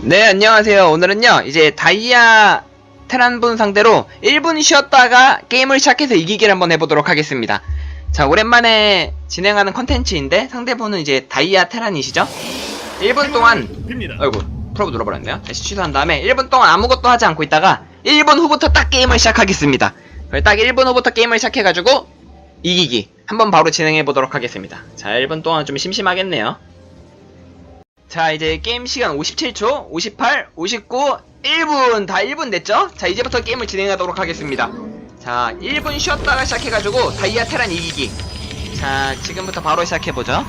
네, 안녕하세요. 오늘은요, 이제 다이아 테란분 상대로 1분 쉬었다가 게임을 시작해서 이기기를 한번 해보도록 하겠습니다. 자, 오랜만에 진행하는 컨텐츠인데 상대분은 이제 다이아 테란이시죠? 1분 동안. 아이고, 프로브 눌러버렸네요. 다시 취소한 다음에 1분 동안 아무것도 하지 않고 있다가 1분 후부터 딱 게임을 시작하겠습니다. 딱 1분 후부터 게임을 시작해가지고 이기기 한번 바로 진행해 보도록 하겠습니다. 자, 1분 동안 좀 심심하겠네요. 자 이제 게임 시간 57초 58 59 1분 다 1분 냈죠? 자 이제부터 게임을 진행하도록 하겠습니다 자 1분 쉬었다가 시작해가지고 다이아 테란 이기기 자 지금부터 바로 시작해보죠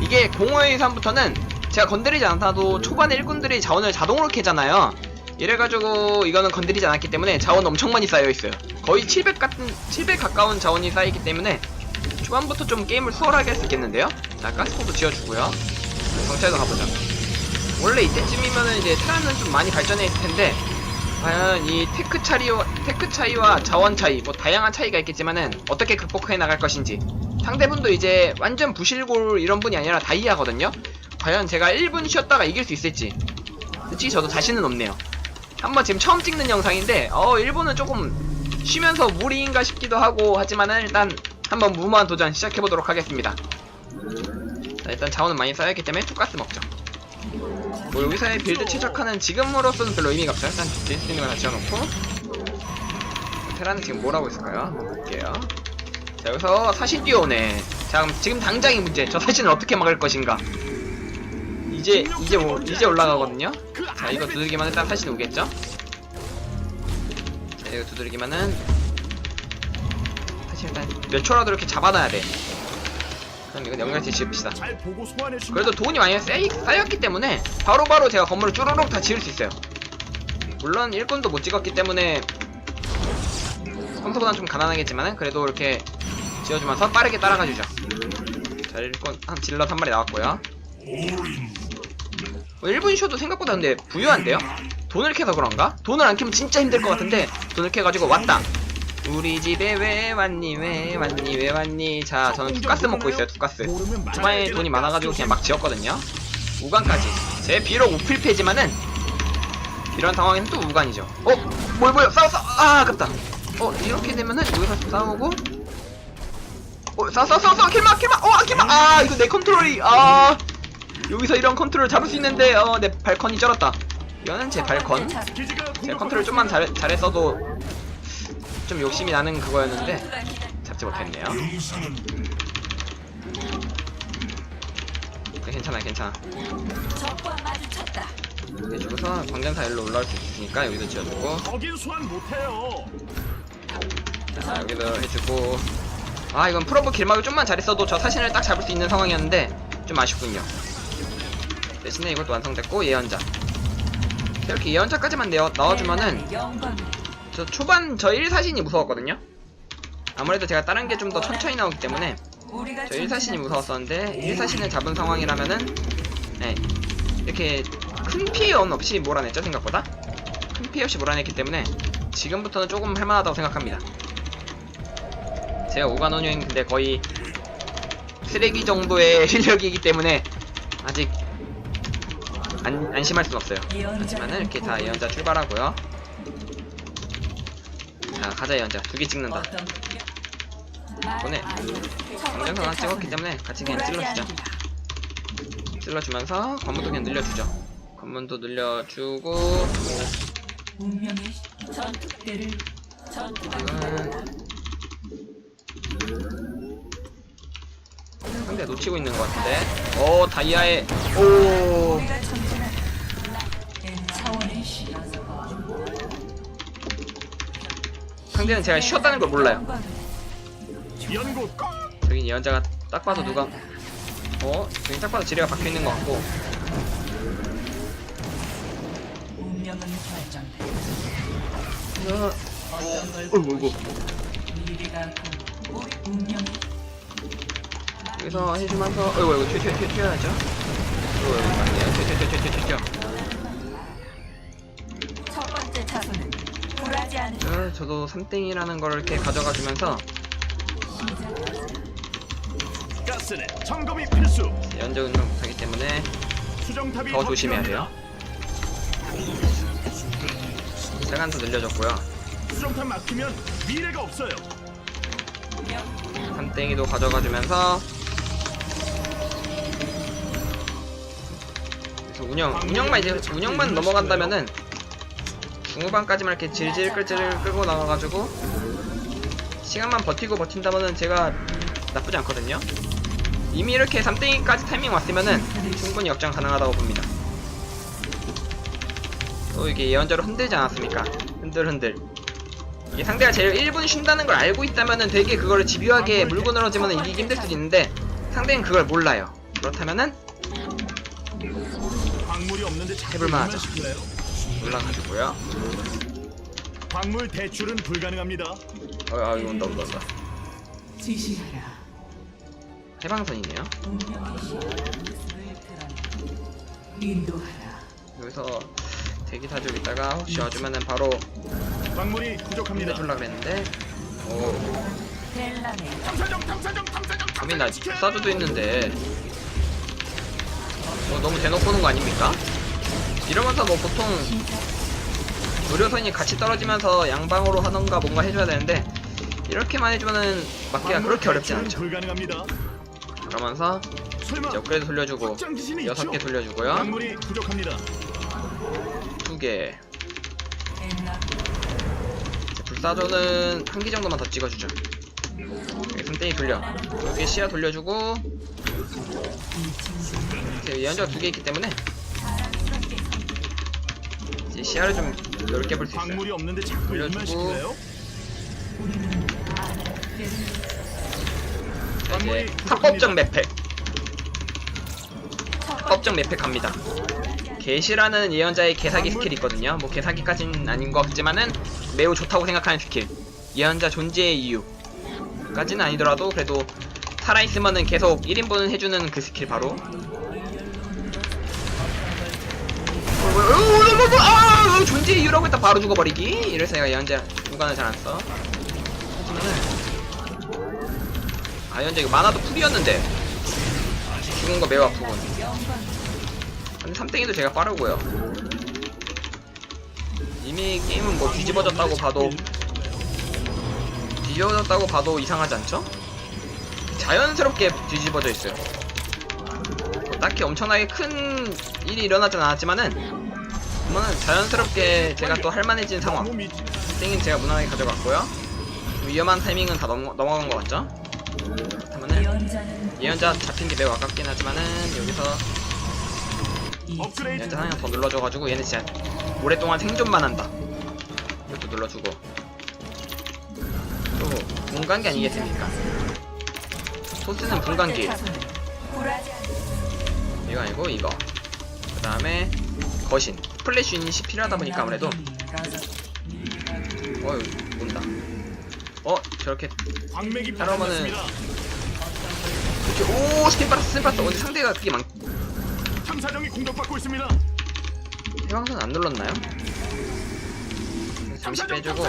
이게 0523부터는 제가 건드리지 않아도 초반에 일꾼들이 자원을 자동으로 캐잖아요 이래가지고 이거는 건드리지 않았기 때문에 자원 엄청 많이 쌓여있어요 거의 700 같은 700 가까운 자원이 쌓이기 때문에 초반부터 좀 게임을 수월하게 할 수 있겠는데요 자 가스포도 지어주고요 경찰도 가보자. 원래 이때쯤이면은 이제 테라는 좀 많이 발전해 있을 텐데 과연 이 테크 차이와 테크 차이와 자원 차이 뭐 다양한 차이가 있겠지만은 어떻게 극복해 나갈 것인지 상대분도 이제 완전 부실골 이런 분이 아니라 다이아거든요. 과연 제가 1분 쉬었다가 이길 수 있을지 솔직히 저도 자신은 없네요. 한번 지금 처음 찍는 영상인데 어 1분은 조금 쉬면서 무리인가 싶기도 하고 하지만은 일단 한번 무모한 도전 시작해 보도록 하겠습니다. 자, 일단 자원은 많이 쌓였기 때문에 투가스 먹죠. 뭐 여기서의 빌드 최적화는 지금으로서는 별로 의미가 없어요. 일단 거 하나 지어놓고 테라는 지금 뭘 하고 있을까요? 한번 볼게요. 자 여기서 사신 뛰어오네. 자 그럼 지금 당장이 문제. 저 사신을 어떻게 막을 것인가? 이제 이제 오, 이제 올라가거든요. 자 이거 두들기만 일단 사신 오겠죠? 자 이거 두들기만은 일단 몇 초라도 이렇게 잡아놔야 돼. 그럼 이건 연결체 지읍시다. 잘 보고 소환해 주. 그래도 돈이 많이 쌓이, 쌓였기 때문에 바로바로 제가 건물을 쭈루룩 다 지을 수 있어요 물론 일꾼도 못 찍었기 때문에 평소보다는 좀 가난하겠지만은 그래도 이렇게 지어주면서 빠르게 따라가주죠 자 일꾼 한 질럿 한 마리 나왔고요 어, 1분 쇼도 생각보다 근데 부유한데요? 돈을 캐서 그런가? 돈을 안 캐면 진짜 힘들 것 같은데 돈을 캐가지고 왔다 우리 집에 왜 왔니 왜 왔니 왜 왔니 자 저는 두가스 먹고 있어요 두가스 돼요. 돈이 많아가지고 그냥 막 지었거든요. 우간까지. 제 비록 우필패지만은 이런 상황에는 또 우간이죠. 어? 뭘 뭐야? 싸워 싸워! 아 아깝다. 어 이렇게 되면은 여기서 싸우고 어 싸워 싸워 싸워 싸워 킬막 킬막 어 킬막 아 이거 내 컨트롤이 아 여기서 이런 컨트롤 잡을 수 있는데 어 내 발컨이 쩔었다. 이거는 제 발컨. 제 컨트롤 좀만 잘, 잘했어도 좀 욕심이 나는 그거였는데 잡지 못했네요. 네, 괜찮아 괜찮아. 해주고서 광전사 일로 올라올 수 있으니까 여기도 지어주고 거긴 소환 못해요. 자 여기도 해주고 아 이건 프로브 길막을 좀만 잘했어도 저 사신을 딱 잡을 수 있는 상황이었는데 좀 아쉽군요 대신에 이것도 완성됐고 예언자 이렇게 예언자까지만 내어, 넣어주면은. 저 초반 저 1사신이 무서웠거든요. 아무래도 제가 다른 게 좀 더 천천히 나오기 때문에 저 1사신이 무서웠었는데 1사신을 잡은 상황이라면은 네, 이렇게 큰 피해 없이 몰아냈죠 생각보다? 큰 피해 없이 몰아냈기 때문에 지금부터는 조금 할만하다고 생각합니다. 제가 오간원유인 근데 거의 쓰레기 정도의 실력이기 때문에 아직 안, 안심할 순 없어요. 하지만은 이렇게 다 예언자 출발하고요 자 가자 예언자 두개 찍는다. 보내. 강전선 하나 찍었기 때문에 같이 그냥 찔러주자. 찔러주면서 관문도 그냥 늘려주죠. 관문도 늘려주고. 상대 놓치고 있는 것 같은데. 오 다이아의 오 상대는 제가 쉬었다는 걸 몰라요. 저기 예언자가 딱 봐도 누가 어? 저기 딱 봐도 지뢰가 박혀있는 것 같고. 어, 어이구 운명이 여기서 해주면서 어이구 어이구 튀어 튀어 튀어 튀어야죠 어이구 튀어 튀어 튀어 튀어 튀어 저도 3땡이라는 걸 이렇게 가져가 주면서 가스는 점검이 필수. 연적 운동 못하기 때문에 수정탑이 더 조심해야 필요합니다. 시간도 늘려줬고요. 수정탑 막히면 미래가 없어요. 삼땡이도 가져가주면서 그래서 운영 운영만 이제 운영만 넘어간다면은 중후반까지만 이렇게 질질 끌질 끌고 나가가지고 시간만 버티고 버틴다면은 제가 나쁘지 않거든요. 이미 이렇게 3땡이까지 타이밍 왔으면은 충분히 역장 가능하다고 봅니다. 또 이게 예언자로 흔들지 않았습니까? 흔들흔들. 이게 상대가 제일 1분 쉰다는 걸 알고 있다면은 되게 그거를 집요하게 물고 늘어지면 이기기 힘들 수도 있는데 상대는 그걸 몰라요. 그렇다면은 해볼만 하죠. 올라가지고요. 광물 대출은 불가능합니다. 어, 아, 이거 온다, 온다, 온다. 지시하라. 해방선이네요. 인도하라. 여기서 대기 타주고 있다가 혹시 와주면은 바로 광물이 부족합니다. 해줄라 그랬는데 오 델라네. 탐사정 탐사정 탐사정 범인 나 사주도 있는데 뭐 너무 대놓고 오는 거 아닙니까? 이러면서 뭐 보통 의료선이 같이 떨어지면서 양방으로 하던가 뭔가 해줘야 되는데 이렇게만 해주면은 맞기가 그렇게 어렵진 않죠 불가능합니다. 그러면서 설마 이제 업그레이드 돌려주고 확장 지진이 여섯 개 있죠? 돌려주고요 광물이 부족합니다. 두개 엔나. 불사조는 한 개 정도만 더 찍어주죠 여기 손땡이 돌려 여기 시야 돌려주고 이제 예언자가 두 개 있기 때문에 이제 시야를 좀 넓게 볼 수 있어요. 광물이 없는데 자꾸 일만 돌려주고. 시킬래요? 자, 이제 합법적 매팩. 합법적 매팩 갑니다. 개시라는 예언자의 개사기 스킬이 있거든요. 뭐 개사기까진 아닌 것 같지만은 매우 좋다고 생각하는 스킬. 예언자 존재의 이유. 까지는 아니더라도 그래도 살아있으면은 계속 1인분은 해주는 그 스킬 바로 아, 존재의 이유라고 했다. 바로 죽어버리기. 이래서 내가 예언자 누가는 잘 안써. 하지만은 아 예언자 이거 만화도 풀이었는데. 죽은 거 매우 아프군. 근데 삼땡이도 제가 빠르고요. 이미 게임은 뭐 뒤집어졌다고 봐도 뒤집어졌다고 봐도 이상하지 않죠? 자연스럽게 뒤집어져 있어요. 뭐 딱히 엄청나게 큰 일이 일어나진 않았지만은 그거는 자연스럽게 제가 또 할만해진 상황. 땡은 제가 무난하게 가져갔고요. 좀 위험한 타이밍은 다 넘어, 넘어간 것 같죠? 그렇다면은 예언자 잡힌 게 매우 아깝긴 하지만은 여기서 예언자 하나 더 눌러줘가지고 얘네 진짜 오랫동안 생존만 한다. 이것도 눌러주고. 또 분간기 아니겠습니까? 토스는 분간기. 이거 아니고 이거. 그 다음에 거신 플래시 유닛이 필요하다 보니까 아무래도 어휴 온다 어 저렇게 바닥났습니다. 이렇게 오 스킨 빨았어 스킨 빨았어 근데 상대가 그게 많 탐사정이 공격받고 있습니다. 해방선 안 눌렀나요? 잠시 빼주고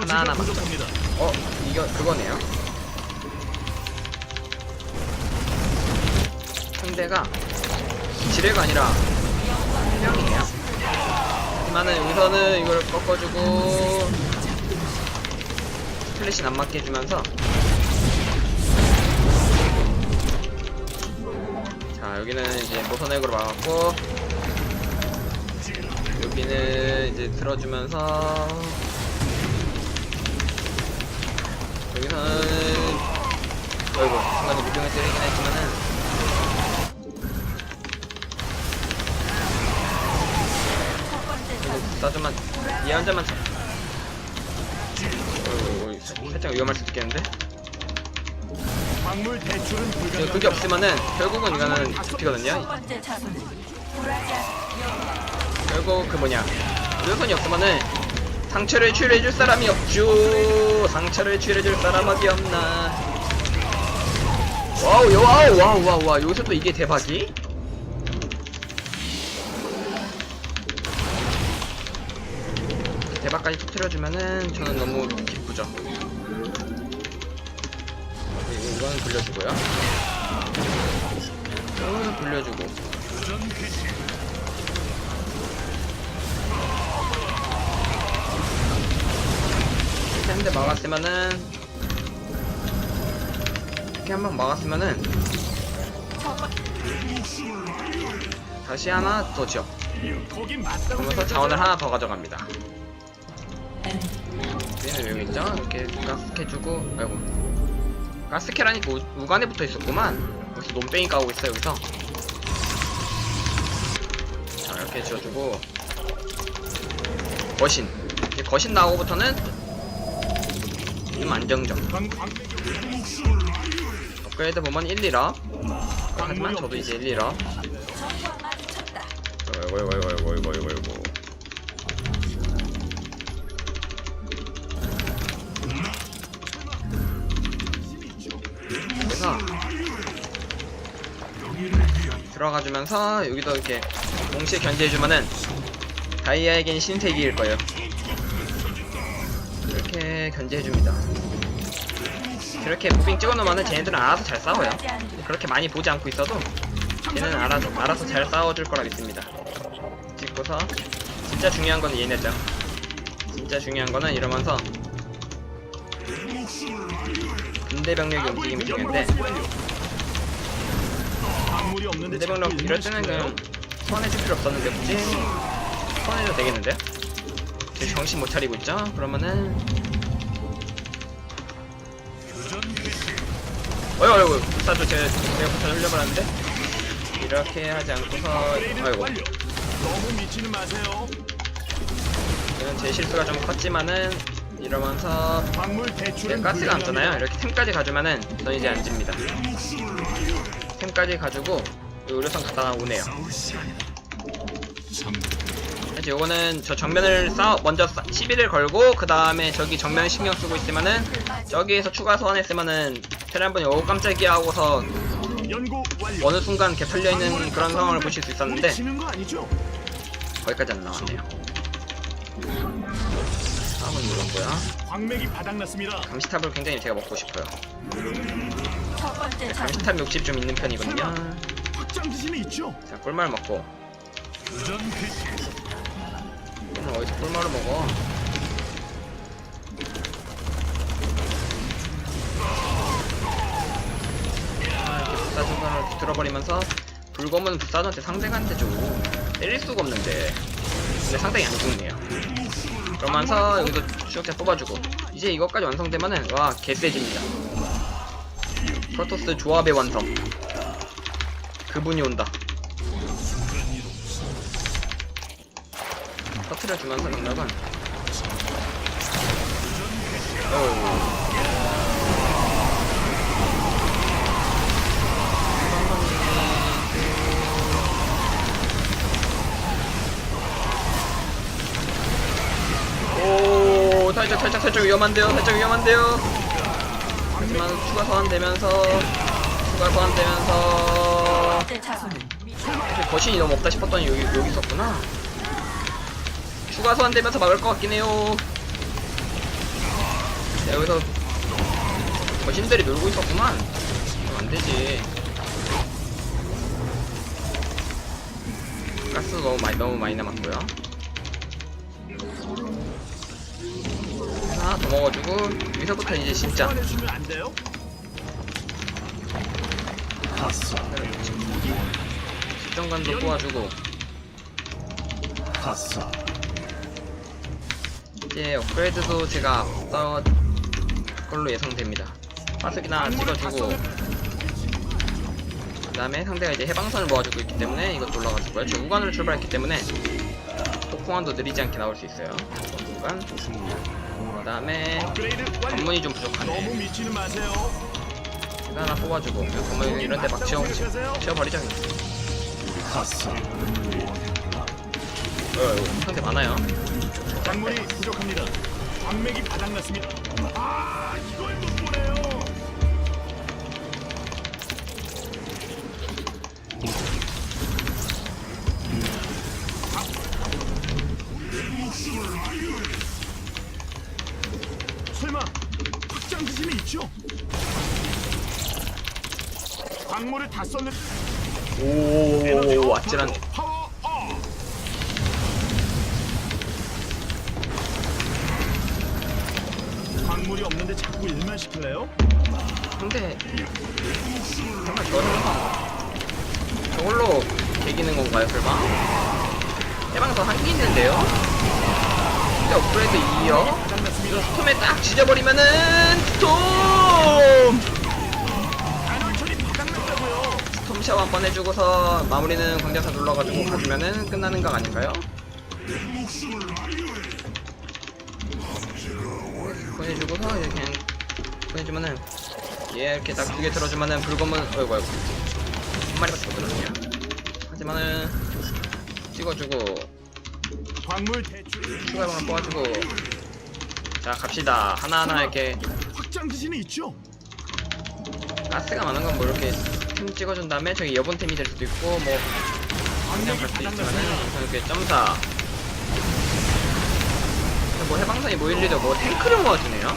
하나하나. 부족합니다. 어 이거 그거네요 상대가 지뢰가 아니라 해령이에요. 하지만은 여기서는 이걸 꺾어주고 플래시 안 맞게 해주면서. 자 여기는 이제 모선액으로 막았고 여기는 이제 들어주면서 여기서는 어이구 순간에 무빙을 때리긴 했지만은 싸주만 예언자만 잡 어이구 어이구 살- 살짝 위험할 수도 있겠는데? 광물 대출은 이거 불가능합니다. 그게 없으면은 결국은 이거는 첫 번째 자손은 굴하지 않 결국 그 뭐냐. 의료선이 없으면은 상처를 치료해줄 사람이 없죠. 상처를 치료해줄 사람이 없나. 와우 여- 와우 와우 와우 와우. 여기서 또 이게 대박이 대박까지 터트려주면은 저는 너무 기쁘죠 이거는 돌려주고요. 이거는 돌려주고. 이렇게 한 대 막았으면은 이렇게 한번 막았으면은 다시 하나 더 지어. 그러면서 자원을 하나 더 가져갑니다. 얘는 여기 있죠? 이렇게 가스캐주고 아이고. 가스캐라니까 우- 우간에 붙어 있었구만. 여기서 논뱅이 까고 있어 여기서. 자 이렇게 지어주고. 거신. 이제 거신 나오고부터는 좀 안정적. 업그레이드 보면 1, 2라 하지만 저도 이제 1, 2라 적과 마주쳤다. 어이구 어이구 어이구 어이구 어이구 들어가주면서 여기도 이렇게 동시에 견제해주면은 다이아에겐 신세기일 거예요 이렇게 견제해줍니다 이렇게 무빙 찍어놓으면은 쟤네들은 알아서 잘 싸워요 그렇게 많이 보지 않고 있어도 걔는 알아서, 알아서 잘 싸워줄 거라 믿습니다. 찍고서 진짜 중요한 건 얘네죠. 진짜 중요한 거는 이러면서 군대 병력이 움직이면 중요한데 광물이 없는데 병력 자꾸 이럴 때는 그냥 소환해줄 필요 없었는데 굳이 소환해도 되겠는데? 지금 정신 못 차리고 있죠? 그러면은 어이 어이 불사조 제가 제가 불사조 흘려버렸는데 이렇게 하지 않고서 업그레이드 아이고 완료. 너무 미치는 마세요. 이건 제 실수가 좀 컸지만은 이러면서 광물 이제 대출은 가스가 불가능합니다. 남잖아요 이렇게 템까지 가주면은 전 이제 안 집니다 템까지 가지고 이 의료선 갖다 오네요 이제 요거는 저 정면을 싸 먼저 싸, 시비를 걸고 그 다음에 저기 정면 신경 쓰고 있으면은 저기에서 추가 소환했으면은 한번 오 깜짝이야 하고서. 어느 순간 이렇게 털려 있는 그런 상황을 보실 수 있었는데 거? 거기까지 안 나왔네요 다음은 광맥이 바닥났습니다. 감시탑을 굉장히 제가 먹고 싶어요 자손 감시탑 욕심 좀 있는 편이거든요. 확장 있죠? 자 꿀말 먹고. 오늘 어디서 꿀말을 먹어? 아 이렇게 불사조선을 들어버리면서 불검은 불사조한테 안 되죠. 때릴 수가 없는데. 근데 상당히 안 죽네요. 그러면서 여기도 추적자 뽑아주고. 이제 이것까지 완성되면은 와 개세집니다 프로토스 조합의 완성. 그분이 온다. 터트려주면서 어우 오 살짝 살짝 살짝 위험한데요 살짝 위험한데요 하지만 추가 소환되면서 추가 소환되면서 거신이 너무 없다 싶었더니 여기 여기 있었구나. 추가 소환되면서 막을 것 같긴 해요. 자, 여기서 거신들이 놀고 있었구만. 그럼 안 되지. 가스 너무 많이 너무 많이 남았고요. 하나 더 먹어주고 여기서부터 이제 진짜? 집정관도 뽑아주고 이제 업그레이드도 제가 앞서 걸로 예상됩니다. 파수기나 찍어주고 그 다음에 상대가 이제 해방선을 모아주고 있기 때문에 이것도 올라가줄 거예요. 저 우간으로 출발했기 때문에 폭풍환도 느리지 않게 나올 수 있어요. 우간 그 다음에. 관문이 좀 부족하네. 이거 하나 뽑아주고 관문 이런 데 막 치워, 치워버리자. 어, 상대 많아요. 광물이 부족합니다. 광맥이 바닥났습니다. 아, 설마 확장 기신이 있죠? 광물을 다 썼는. 오 아찔한 파워 업. 광물이 없는데 자꾸 일만 시킬래요? 근데 정말 저런 저걸로 이기는 건가요 설마? 해방선 한개 있는데요? 근데 업그레이드 2요? 스톰에 딱 지져버리면은 스톰! 스톰 샤워 한 번 해주고서 마무리는 광자사 눌러가지고 가주면은 끝나는 각 아닌가요? 보내주고서 그냥 보내주면은 얘 이렇게 딱 두 개 들어주면은 불검은 어이구 어이구 한 마리밖에 못 들어주냐 하지만은 찍어주고 광물 대출. 추가방을 뽑아주고 자 갑시다 하나하나 이렇게 확장 기신이 있죠. 가스가 많은 건 뭐 이렇게 템 찍어준 다음에 저기 여본템이 될 수도 있고 뭐 그냥 갈 수도 있지만은 우선 이렇게 점사 근데 뭐 해방선이 모일 리도 뭐 탱크를 모아주네요.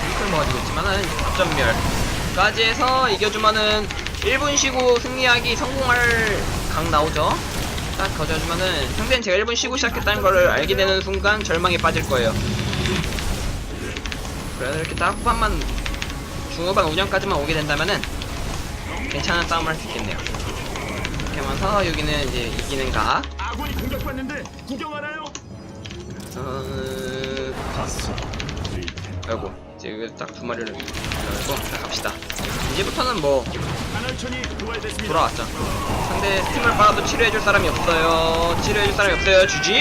탱크를 모아주고 있지만은 접전멸까지 해서 이겨주면은 1분 쉬고 승리하기 성공할 각 나오죠 딱 거져주면은 상대는 제가 1분 쉬고 시작했다는 거를 알게 되는 순간 절망에 빠질 거예요 그래서 이렇게 딱 후반만 중후반 운영까지만 오게 된다면은 괜찮은 싸움을 할 수 있겠네요 이렇게 하면서 여기는 이제 이기는 각 아군이 공격받는데 구경하나요? 어... 봤어. 아이고 이제 딱 두 마리를 넣고 자 갑시다. 이제부터는 뭐. 돌아왔죠. 상대 스팀을 빨아도 치료해줄 사람이 없어요. 치료해줄 사람이 없어요. 주지!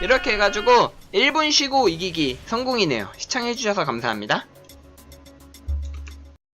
이렇게 해가지고 1분 쉬고 이기기 성공이네요. 시청해주셔서 감사합니다